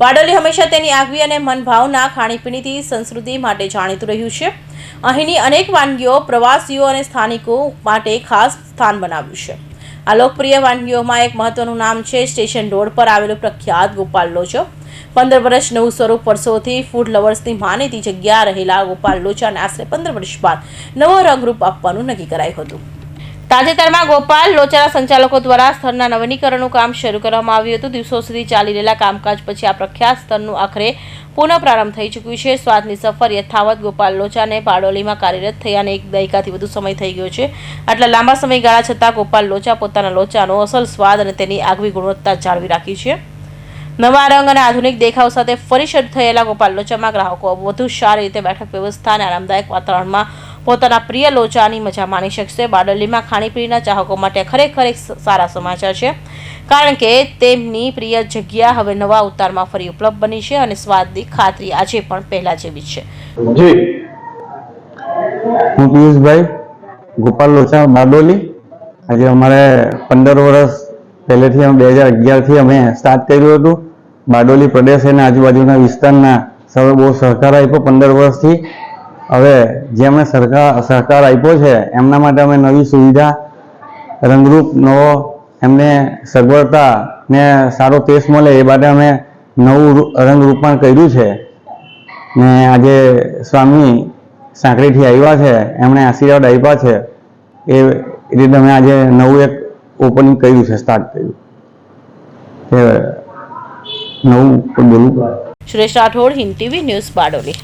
બારડોલી હંમેશા તેની આગવી અને મનભાવના ખાણીપીણીથી સંસ્કૃતિ માટે જાણીતું રહ્યું છે. અહીંની અનેક વાનગીઓ પ્રવાસીઓ અને સ્થાનિકો માટે ખાસ સ્થાન બનાવ્યું છે. આ લોકપ્રિય વાનગીઓમાં એક મહત્વનું નામ છે સ્ટેશન રોડ પર આવેલો પ્રખ્યાત ગોપાલ લોચો. પંદર વર્ષ નવું સ્વરૂપ વર્ષોથી ફૂડ લવર્સની માનીતી જગ્યા રહેલા ગોપાલ લોચાને આશરે પંદર વર્ષ બાદ નવો રંગરૂપ આપવાનું નક્કી કરાયું હતું. તાજેતરમાં ગોપાલ લોચાના સંચાલકો દ્વારા સ્થળના નવીનીકરણનું કામ શરૂ કરવામાં આવ્યું હતું. દિવસો સુધી ચાલી રહેલા કામકાજ પછી આ પ્રખ્યાત સ્થળનું આખરે પુનઃ પ્રારંભ થઈ ચૂક્યું છે. સ્વાદની સફર યથાવત ગોપાલ લોચાને બારડોલીમાં કાર્યરત થયાને એક દાયકાથી વધુ સમય થઈ ગયો છે. આટલા લાંબા સમયગાળા છતાં ગોપાલ લોચા પોતાના લોચાનો અસલ સ્વાદ અને તેની આગવી ગુણવત્તા જાળવી રાખી છે. નવા રંગ અને આધુનિક દેખાવ સાથે ફરી શરૂ થયેલા ગોપાલ લોચામાં ગ્રાહકો વધુ સારી રીતે બેઠક વ્યવસ્થા અને આરામદાયક વાતાવરણમાં પોતાના પ્રિય લોચાની મજા માણી શકશે. બારડોલીમાં ખાણીપીણીના ચાહકો માટે ખરેખર એક સારા સમાચાર છે. કારણ કે તેમની પ્રિય જગ્યા હવે નવા ઉતારમાં ફરી ઉપલબ્ધ બની છે અને સ્વાદની ખાતરી આજે પણ પહેલા જેવી છે. જી. હું પિયુષભાઈ ગોપાલ લોચા બારડોલી. આજે અમારે પંદર વર્ષ પહેલેથી અમે બે હજાર અગિયારથી અમે સ્ટાર્ટ કર્યું હતું. બારડોલી પ્રદેશ અને આજુબાજુના વિસ્તારના સૌએ બહુ સહકાર આપ્યો પંદર વર્ષથી. હવે જે અમને સરકાર, સહકાર આપ્યો છે, એમના માટે અમે નવી સુવિધા, રંગરૂપ, નવો, એમને સગવડતા ને સારો ટેસ્ટ મળે એ માટે અમે નવું રંગરૂપણ કર્યું છે. ને આજે સ્વામી સાંકળીથી આવ્યા છે, એમણે આશીર્વાદ આપ્યા છે, એ રીતે અમે આજે નવું એક ઓપનિંગ કર્યું છે સ્ટાર્ટ કર્યું. નવું બોલું. Suresh Rathod, Hind TV news Bardoli.